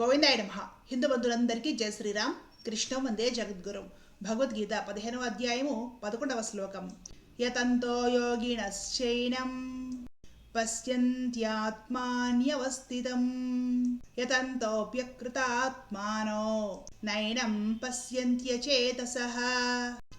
గోవిందాయ నమ. హిందూ బంధువులందరికీ జయ శ్రీరామ్. కృష్ణ వందే జగద్గురు. భగవద్గీత పదిహేనవ అధ్యాయము పదకొండవ శ్లోకం. యతంతో యోగినశ్చైనం పశ్యంత్యాత్మాన్యవస్థితం. యతంతోప్యకృతాత్మానో నైనం పశ్యంత్యచేతస.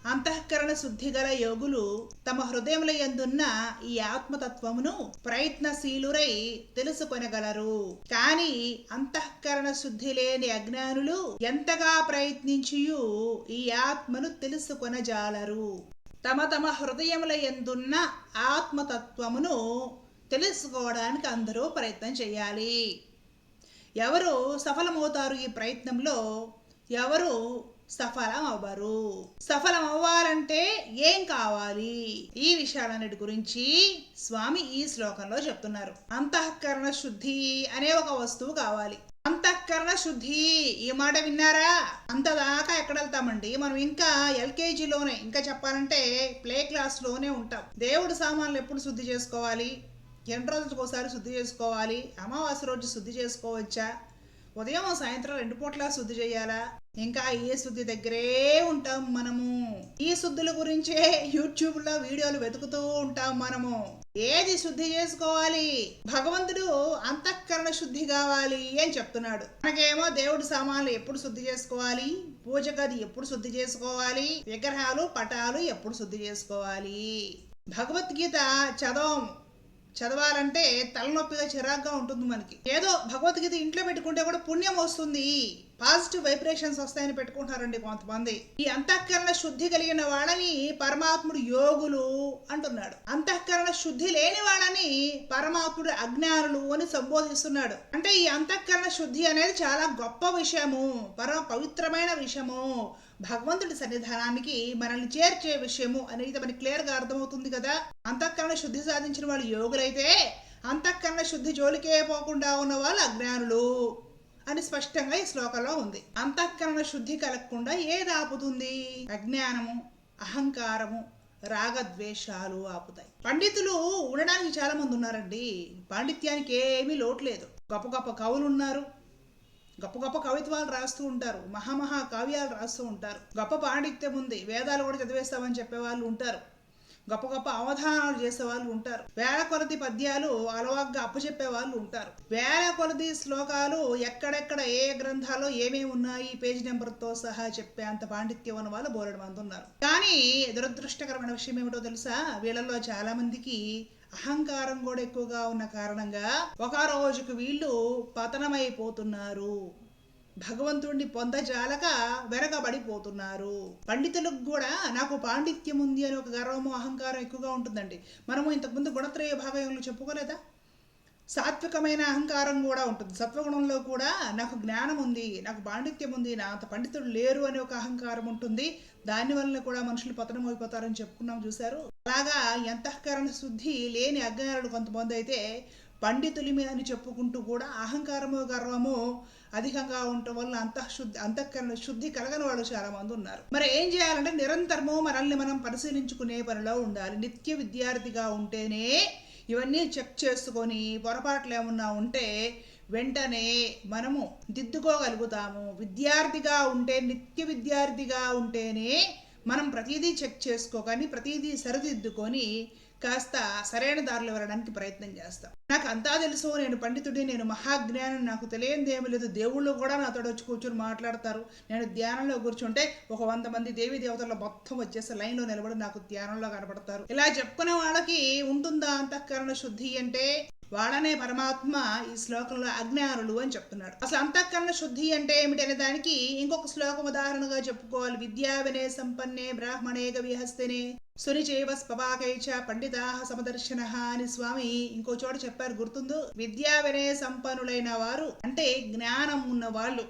అంతఃకరణ శుద్ధి గల యోగులు తమ హృదయముల యందున్న ఈ ఆత్మతత్వమును ప్రయత్నశీలురై తెలుసుకొనగలరు. కాని అంతఃకరణ శుద్ధి లేని అజ్ఞానులు ఎంతగా ప్రయత్నించియు ఈ ఆత్మను తెలుసుకొనజాలరు. తమ తమ హృదయముల యందున్న ఆత్మతత్వమును తెలుసుకోవడానికి అందరూ ప్రయత్నం చేయాలి. ఎవరు సఫలమవుతారు ఈ ప్రయత్నంలో? ఎవరు సఫలం అవ్వరు. సఫలం అవ్వాలంటే ఏం కావాలి? ఈ విషయాలన్నిటి గురించి స్వామి ఈ శ్లోకంలో చెప్తున్నారు. అంతఃకరణ శుద్ధి అనే ఒక వస్తువు కావాలి. అంతఃకరణ శుద్ధి ఈ మాట విన్నారా? అంతదాకా ఎక్కడ వెళ్తామండి? మనం ఇంకా ఎల్కేజీలోనే ఇంకా చెప్పాలంటే ప్లే క్లాస్లోనే ఉంటాం. దేవుడు సామాన్లు ఎప్పుడు శుద్ధి చేసుకోవాలి? ఎన్ని రోజులకు ఒకసారి శుద్ధి చేసుకోవాలి? అమావాస్య రోజు శుద్ధి చేసుకోవచ్చా? ఉదయం సాయంత్రం రెండు పూట్ల శుద్ధి చేయాలా? ఇంకా ఏ శుద్ధి దగ్గరే ఉంటాం మనము. ఈ శుద్ధుల గురించే యూట్యూబ్లో వీడియోలు వెతుకుతూ ఉంటాం మనము. ఏది శుద్ధి చేసుకోవాలి? భగవంతుడు అంతఃకరణ శుద్ధి కావాలి అని చెప్తున్నాడు. మనకేమో దేవుడి సామాన్లు ఎప్పుడు శుద్ధి చేసుకోవాలి? పూజ గది ఎప్పుడు శుద్ధి చేసుకోవాలి? విగ్రహాలు పటాలు ఎప్పుడు శుద్ధి చేసుకోవాలి? భగవద్గీత చదవం. చదవాలంటే తలనొప్పిగా చిరాగ్గా ఉంటుంది మనకి. ఏదో భగవద్గీత ఇంట్లో పెట్టుకుంటే కూడా పుణ్యం వస్తుంది. పాజిటివ్ వైబ్రేషన్స్ వస్తాయని పెట్టుకుంటారండి కొంతమంది. ఈ అంతఃకరణ శుద్ధి కలిగిన వాళ్ళని పరమాత్ముడు యోగులు అంటున్నాడు. అంతఃకరణ శుద్ధి లేని వాళ్ళని పరమాత్ముడు అజ్ఞానులు అని సంబోధిస్తున్నాడు. అంటే ఈ అంతఃకరణ శుద్ధి అనేది చాలా గొప్ప విషయము పరమ పవిత్రమైన విషయము. భగవంతుడి సన్నిధానానికి మనల్ని చేర్చే విషయము అనేది మనకి క్లియర్గా అర్థమవుతుంది కదా. అంతఃకరణ శుద్ధి సాధించిన వాళ్ళు యోగులైతే అంతఃకరణ శుద్ధి జోలికే పోకుండా ఉన్న వాళ్ళు అజ్ఞానులు. అని స్పష్టంగా ఈ శ్లోకంలో ఉంది. అంతఃకరణ శుద్ధి కలగకుండా ఏది ఆపుతుంది? అజ్ఞానము అహంకారము రాగద్వేషాలు ఆపుతాయి. పండితులు ఉండడానికి చాలా మంది ఉన్నారండి. పాండిత్యానికి ఏమీ లోటు లేదు. గొప్ప గొప్ప కవులు ఉన్నారు. గొప్ప గొప్ప కవిత్వాలు రాస్తూ ఉంటారు. మహామహా కావ్యాలు రాస్తూ ఉంటారు. గొప్ప పాండిత్యం ఉంది. వేదాలు కూడా చదివేస్తామని చెప్పే వాళ్ళు ఉంటారు. గొప్ప గొప్ప అవధానాలు చేసే వాళ్ళు ఉంటారు. వేల కొలది పద్యాలు అలవాగ్గా అప్పచెప్పే వాళ్ళు ఉంటారు. వేల కొలది శ్లోకాలు ఎక్కడెక్కడ ఏ గ్రంథాల్లో ఏమేమి ఉన్నాయి పేజీ నెంబర్తో సహా చెప్పే అంత పాండిత్యం ఉన్న వాళ్ళు బోరెడు మంది ఉన్నారు. కానీ దురదృష్టకరమైన విషయం ఏమిటో తెలుసా? వీళ్ళలో చాలా మందికి అహంకారం కూడా ఎక్కువగా ఉన్న కారణంగా ఒక రోజుకు వీళ్ళు పతనమైపోతున్నారు. భగవంతుడిని పొందజాలక వెరగబడిపోతున్నారు పండితులకు కూడా నాకు పాండిత్యం ఉంది అని ఒక గర్వము అహంకారం ఎక్కువగా ఉంటుందండి. మనము ఇంతకుముందు గుణత్రయ భాగంలో చెప్పుకోలేదా? సాత్వికమైన అహంకారం కూడా ఉంటుంది. సత్వగుణంలో కూడా నాకు జ్ఞానం ఉంది నాకు పాండిత్యం ఉంది నా అంత పండితుడు లేరు అనే ఒక అహంకారం ఉంటుంది. దానివల్ల కూడా మనుషులు పతనం అయిపోతారని చెప్పుకున్నాం చూశారు. అలాగా అంతఃకరణ శుద్ధి లేని అజ్ఞానులు కొంతమంది అయితే పండితులిమి అని చెప్పుకుంటూ కూడా అహంకారము గర్వము అధికంగా ఉండటం వల్ల అంతఃశుద్ధి అంతఃకరణ శుద్ధి కలగని వాళ్ళు చాలా మంది ఉన్నారు. మరి ఏం చేయాలంటే నిరంతరము మనల్ని మనం పరిశీలించుకునే పనిలో ఉండాలి. నిత్య విద్యార్థిగా ఉంటేనే ఇవన్నీ చెక్ చేసుకొని పొరపాట్లు ఏమన్నా ఉంటే వెంటనే మనము దిద్దుకోగలుగుతాము. విద్యార్థిగా ఉంటే నిత్య విద్యార్థిగా ఉంటేనే మనం ప్రతిదీ చెక్ చేసుకోగాని ప్రతిదీ సరిదిద్దుకొని కాస్త సరైన దారిలో వెళ్ళడానికి ప్రయత్నం చేస్తాం. నాకు అంతా తెలుసు నేను పండితుడి నేను మహాజ్ఞానం నాకు తెలియనిది ఏమి లేదు. దేవుళ్ళు కూడా నాతో వచ్చి కూర్చొని మాట్లాడతారు. నేను ధ్యానంలో కూర్చుంటే ఒక వంద మంది దేవి దేవతల మొత్తం వచ్చేసి లైన్లో నిలబడి నాకు ధ్యానంలో కనబడతారు ఇలా చెప్పుకునే వాళ్ళకి ఉంటుందా అంతఃకరణ శుద్ధి అంటే? వాళ్ళనే పరమాత్మ ఈ శ్లోకంలో అజ్ఞానులు అని చెప్తున్నాడు అసలు అంతఃకరణ శుద్ధి అంటే ఏమిటి అనే దానికి ఇంకొక శ్లోకం ఉదాహరణగా చెప్పుకోవాలి. విద్యా వినయ సంపన్నే బ్రాహ్మణే గవిహస్తనే సునిచేవ స్పవాకైచ పండితాహ సమదర్శన అని స్వామి ఇంకో చోట చెప్పారు. గుర్తుందు? విద్యా వినయ సంపన్నులైన వారు అంటే జ్ఞానం ఉన్న వాళ్ళు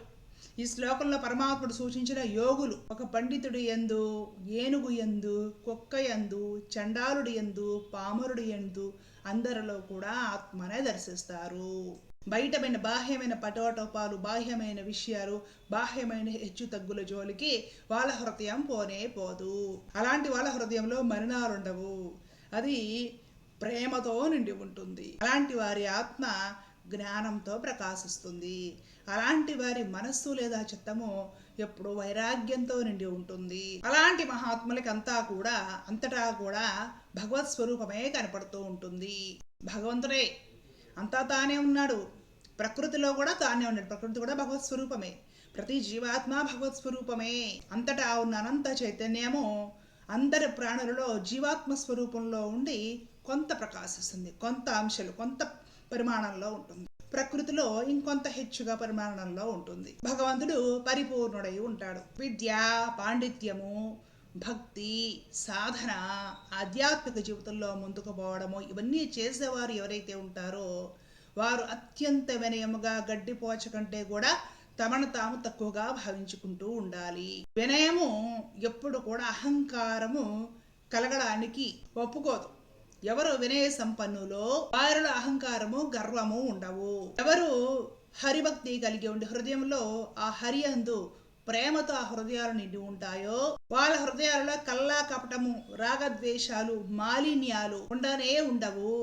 ఈ శ్లోకంలో పరమాత్ముడు సూచించిన యోగులు ఒక పండితుడు ఎందు ఏనుగు ఎందు కుక్క ఎందు చండాలుడు ఎందు పామరుడు ఎందు అందరిలో కూడా ఆత్మనే దర్శిస్తారు. బయటమైన బాహ్యమైన పటోటోపాలు బాహ్యమైన విషయాలు బాహ్యమైన హెచ్చు తగ్గుల జోలికి వాళ్ళ హృదయం పోనే పోదు. అలాంటి వాళ్ళ హృదయంలో మరణాలుండవు. అది ప్రేమతో నిండి ఉంటుంది. అలాంటి వారి ఆత్మ జ్ఞానంతో ప్రకాశిస్తుంది. అలాంటి వారి మనస్సు లేదా చిత్తము ఎప్పుడు వైరాగ్యంతో నిండి ఉంటుంది. అలాంటి మహాత్ములకి అంతా కూడా అంతటా కూడా భగవత్ స్వరూపమే కనపడుతూ ఉంటుంది. భగవంతుడే అంతా తానే ఉన్నాడు. ప్రకృతిలో కూడా తానే ఉన్నాడు. ప్రకృతి కూడా భగవత్ స్వరూపమే. ప్రతి జీవాత్మ భగవత్ స్వరూపమే. అంతటా ఉన్న అనంత చైతన్యము అందరి ప్రాణులలో జీవాత్మ స్వరూపంలో ఉండి కొంత ప్రకాశిస్తుంది. కొంత అంశాలు కొంత పరిమాణంలో ఉంటుంది. ప్రకృతిలో ఇంకొంత హెచ్చుగా పరిమాణంలో ఉంటుంది. భగవంతుడు పరిపూర్ణుడై ఉంటాడు. విద్య పాండిత్యము భక్తి సాధన ఆధ్యాత్మిక జీవితంలో ముందుకు పోవడము ఇవన్నీ చేసేవారు ఎవరైతే ఉంటారో వారు అత్యంత వినయముగా గడ్డిపోచ కంటే కూడా తమను తాము తక్కువగా భావించుకుంటూ ఉండాలి. వినయము ఎప్పుడు కూడా అహంకారము కలగడానికి ఒప్పుకోదు. ఎవరు వినయ సంపన్నులో వారిలో అహంకారము గర్వము ఉండవు. ఎవరు హరిభక్తి కలిగి ఉండి హృదయంలో ఆ హరి అందు ప్రేమతో ఆ హృదయాలు నిండి ఉంటాయో వాళ్ళ హృదయాలలో కల్లా కపటము రాగద్వేషాలు మాలిన్యాలు ఉండనే ఉండవు.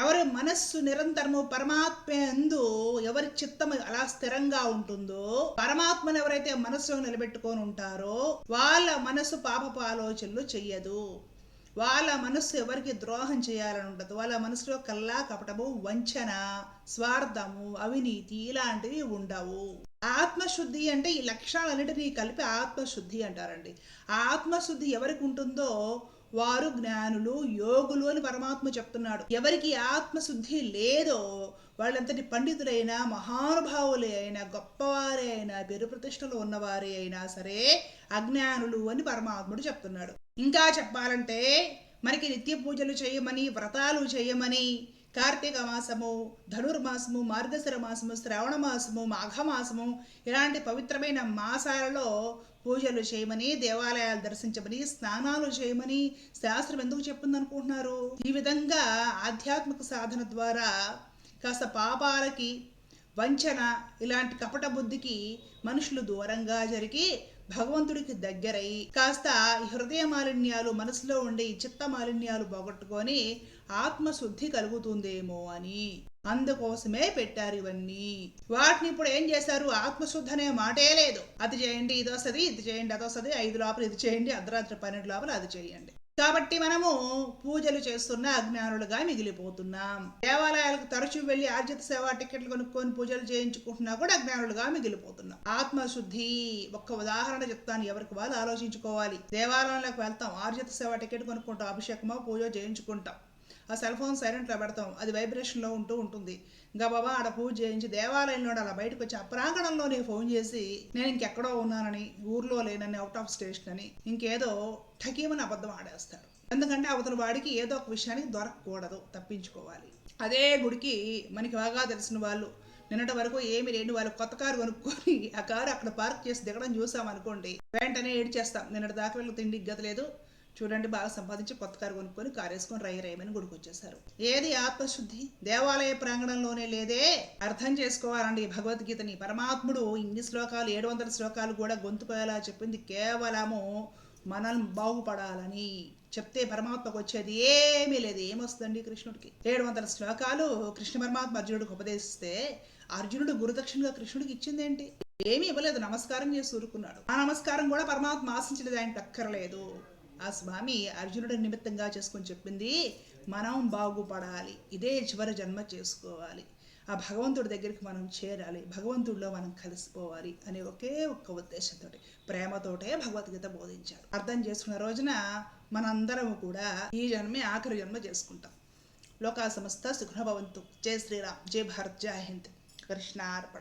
ఎవరి మనస్సు నిరంతరము పరమాత్మ ఎందు ఎవరి చిత్తము అలా స్థిరంగా ఉంటుందో పరమాత్మను ఎవరైతే మనస్సులో నిలబెట్టుకొని ఉంటారో వాళ్ళ మనస్సు పాపపు ఆలోచనలు చెయ్యదు. వాళ్ళ మనస్సు ఎవరికి ద్రోహం చేయాలని ఉండదు. వాళ్ళ మనసులో కల్లా కపటము వంచన స్వార్థము అవినీతి ఇలాంటివి ఉండవు. ఆత్మశుద్ధి అంటే ఈ లక్షణాలన్నిటినీ కలిపి ఆత్మశుద్ధి అంటారండి. ఆత్మశుద్ధి ఎవరికి ఉంటుందో వారు జ్ఞానులు యోగులు అని పరమాత్మ చెప్తున్నాడు. ఎవరికి ఆత్మశుద్ధి లేదో వాళ్ళంతటి పండితులైనా మహానుభావులే అయినా గొప్పవారే అయినా పేరు ప్రతిష్టలు ఉన్నవారే అయినా సరే అజ్ఞానులు అని పరమాత్ముడు చెప్తున్నాడు. ఇంకా చెప్పాలంటే మనకి నిత్య పూజలు చేయమని వ్రతాలు చేయమని కార్తీక మాసము ధనుర్మాసము మార్గశిర మాసము శ్రావణ మాసము మాఘమాసము ఇలాంటి పవిత్రమైన మాసాలలో పూజలు చేయమని దేవాలయాలు దర్శించమని స్నానాలు చేయమని శాస్త్రం ఎందుకు చెప్పింది అనుకుంటున్నారు ఈ విధంగా ఆధ్యాత్మిక సాధన ద్వారా కాస్త పాపాలకి వంచన ఇలాంటి కపట బుద్ధికి మనుషులు దూరంగా జరిగి భగవంతుడికి దగ్గరై కాస్త హృదయ మాలిన్యాలు మనసులో ఉండే ఈ చిత్త మాలిన్యాలు పోగొట్టుకొని ఆత్మశుద్ధి కలుగుతుందేమో అని అందుకోసమే పెట్టారు ఇవన్నీ. వాటిని ఇప్పుడు ఏం చేశారు? ఆత్మశుద్ధి అనే మాటే లేదు. అది చేయండి ఇది వస్తుంది ఇది చేయండి అది వస్తుంది ఐదు లోపల ఇది చేయండి అర్ధరాత్రి పన్నెండు లోపల అది చేయండి. కాబట్టి మనము పూజలు చేస్తున్న అజ్ఞానులుగా మిగిలిపోతున్నాం. దేవాలయాలకు తరచూ వెళ్ళి ఆర్జిత సేవ టికెట్లు కొనుక్కొని పూజలు చేయించుకుంటున్నా కూడా అజ్ఞానులుగా మిగిలిపోతున్నాం. ఆత్మశుద్ధి ఒక్క ఉదాహరణ చెప్తాను ఎవరికి వాళ్ళు ఆలోచించుకోవాలి. దేవాలయంలోకి వెళ్తాం ఆర్జిత సేవ టికెట్ కొనుక్కుంటాం అభిషేకమో పూజ చేయించుకుంటాం. ఆ సెల్ ఫోన్ సైలెంట్లో పెడతాం. అది వైబ్రేషన్లో ఉంటూ ఉంటుంది. ఇంకా బాబా ఆడ పూజ చేయించి దేవాలయంలో అలా బయటకు వచ్చి ఆ ప్రాంగణంలోనే ఫోన్ చేసి నేను ఇంకెక్కడో ఉన్నానని ఊర్లో లేనని అవుట్ ఆఫ్ స్టేషన్ అని ఇంకేదో ఠకీమని అబద్ధం ఆడేస్తాడు ఎందుకంటే అవతల వాడికి ఏదో ఒక విషయానికి దొరకకూడదు తప్పించుకోవాలి. అదే గుడికి మనకి బాగా తెలిసిన వాళ్ళు నిన్నటి వరకు ఏమి లేని వాళ్ళు కొత్త కారు కొనుక్కొని ఆ కారు అక్కడ పార్క్ చేసి దిగడం చూసాం అనుకోండి వెంటనే ఏడ్చేస్తాం. నిన్నటి దాకా వెళ్ళి తిండికి గత లేదు. చూడండి బాగా సంపాదించి కొత్త కారు కొనుక్కొని కారు వేసుకొని రై రేయమని గుడికి వచ్చేసారు ఏది ఆత్మశుద్ధి? దేవాలయ ప్రాంగణంలోనే లేదే. అర్థం చేసుకోవాలండి భగవద్గీతని. పరమాత్ముడు ఇన్ని శ్లోకాలు ఏడు వందల శ్లోకాలు కూడా గొంతుపోయేలా చెప్పింది కేవలము మనం బాగుపడాలని చెప్తే పరమాత్మకు వచ్చేది ఏమీ లేదు. ఏమొస్తుందండి కృష్ణుడికి? ఏడు వందల శ్లోకాలు కృష్ణ పరమాత్మ అర్జునుడికి ఉపదేశిస్తే అర్జునుడు గురుదక్షిణగా కృష్ణుడికి ఇచ్చిందేంటి? ఏమీ ఇవ్వలేదు. నమస్కారం చేసి ఊరుకున్నాడు. ఆ నమస్కారం కూడా పరమాత్మ ఆశించలేదు. ఆయనకు అక్కర్లేదు. ఆ స్వామి అర్జునుడి నిమిత్తంగా చేసుకొని చెప్పింది మనం బాగుపడాలి. ఇదే చివరి జన్మ చేసుకోవాలి. ఆ భగవంతుడి దగ్గరికి మనం చేరాలి. భగవంతుడిలో మనం కలిసిపోవాలి అనే ఒకే ఒక్క ఉద్దేశంతో ప్రేమతోటే భగవద్గీత బోధించారు. అర్థం చేసుకున్న రోజున మనందరము కూడా ఈ జన్మే ఆఖరి జన్మ చేసుకుంటాం. లోకా సమస్త సుఖభవంతు జై శ్రీరామ్. జై భారత్. జై హింద్. కృష్ణార్పణ.